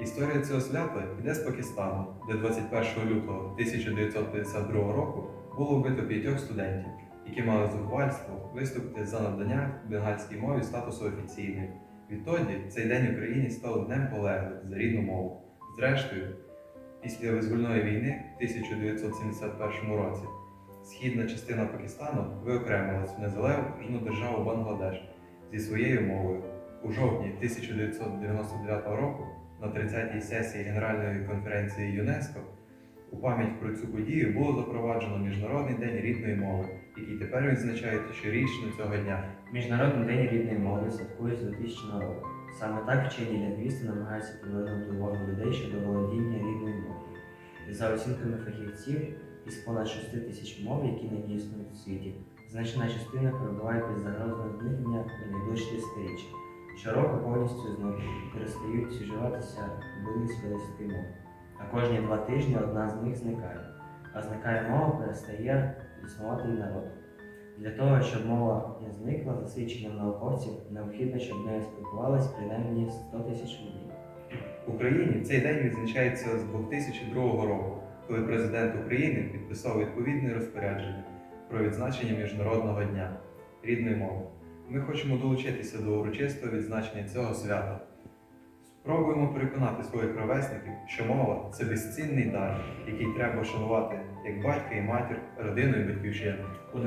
Історія цього свята йде з Пакистану, де 21 лютого 1952 року було вбито п'ятьох студентів, які мали зухвальство виступити за надання бенгальській мові статусу офіційної. Відтоді цей день в Україні став днем полеглих за рідну мову. Зрештою, після визвольної війни в 1971 році східна частина Пакистану виокремилась в незалежну державу Бангладеш зі своєю мовою. У жовтні 1999 року на 30-й сесії Генеральної конференції ЮНЕСКО у пам'ять про цю подію було запроваджено Міжнародний день рідної мови, який тепер відзначають щорічно цього дня. Міжнародний день рідної мови святкує з 2000 року. Саме так вчені лінгвісти намагаються привернути увагу людей щодо володіння рідною мовою. За оцінками фахівців, із понад 6 тисяч мов, які нині існують у світі, значна частина перебуває під загрозою зникнення у найближчі десятиріччя. Щороку повністю знову перестають вживатися близько 10 мов. А кожні два тижні одна з них зникає. А зникає мова, перестає існувати і народ. Для того, щоб мова не зникла, за свідченням науковців, необхідно, щоб нею спілкувалися принаймні 100 тисяч людей. В Україні цей день відзначається з 2002 року, коли президент України підписав відповідне розпорядження про відзначення Міжнародного дня рідної мови. Ми хочемо долучитися до урочистого відзначення цього свята. Спробуємо переконати своїх ровесників, що мова це безцінний дар, який треба шанувати як батька і матір, родину і батьківщину. У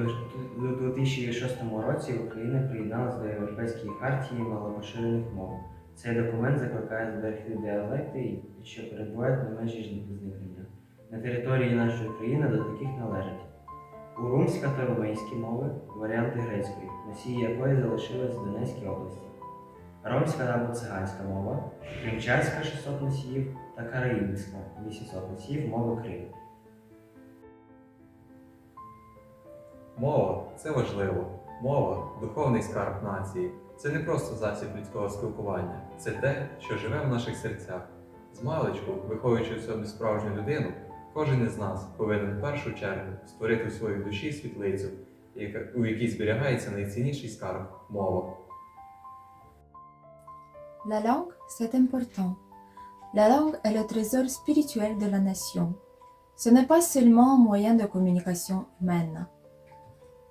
2006 році Україна приєдналася до Європейської хартії малопоширених мов. Цей документ закликає зберегти діалекти, що перебувають на межі зникнення. На території нашої країни до таких належать урумська та румейські мови, варіанти грецької, носії якої залишились в Донецькій області, ромська або циганська мова, кримчацька 600 носіїв та караїбська 800 носіїв мови Криму. Мова це важливо. Мова духовний скарб нації. Це не просто засіб людського спілкування, це те, що живе в наших серцях. З маличку, виховуючи в собі справжню людину, кожен із нас повинен в першу чергу створити в своїй душі світлицю, яка- у якій зберігається найцінніший скарб мова. La langue, c'est important. La langue est le trésor spirituel de la nation. Ce n'est pas seulement un moyen de communication humaine.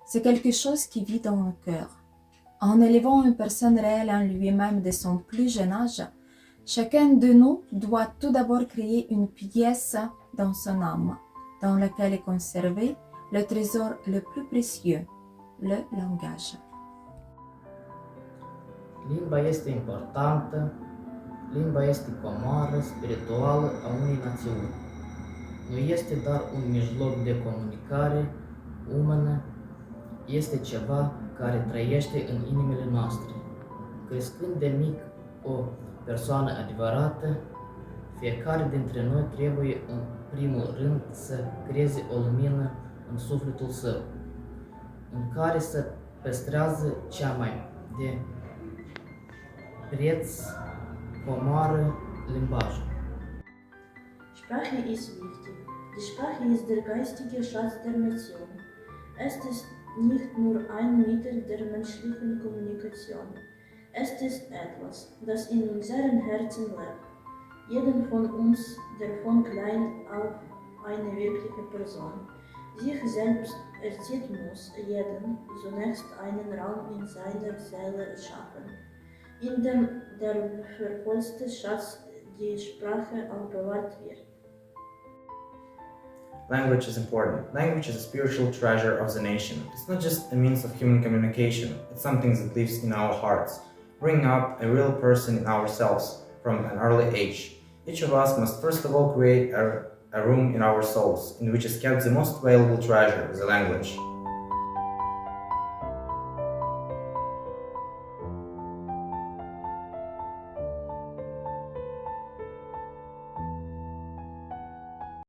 C'est quelque chose qui vit dans le cœur. En élevant une personne réelle en lui-même de son plus jeune âge, chacun de nous doit tout d'abord créer une pièce dans son âme, dans laquelle est conservé le trésor le plus précieux, le langage. Limba este importantă, limba este comoară spirituală a unei națiuni. Nu este doar un mijloc de comunicare umană, este ceva care trăiește în inimile noastre. Crescând de mic o persoană adevărată, fiecare dintre noi trebuie în primul rând să creeze o lumină în sufletul său, în care să păstrează cea mai de preț comoară limbajul. Sprache ist wichtig. Die Sprache ist der geistige Schatz der Nation. Es ist nicht nur ein Mittel der menschlichen Kommunikation. Es ist etwas, das in unseren Herzen lebt. Jeden von uns, der von klein auf eine wirkliche Person sich selbst erzieht muss, jeden zunächst einen Raum in seiner Seele schaffen, in dem der vervollste Schatz die Sprache aufbewahrt wird. Language is important. Language is a spiritual treasure of the nation. It's not just a means of human communication, it's something that lives in our hearts, bringing up a real person in ourselves from an early age. Each of us must first of all create a, a room in our souls in which is kept the most valuable treasure, the language.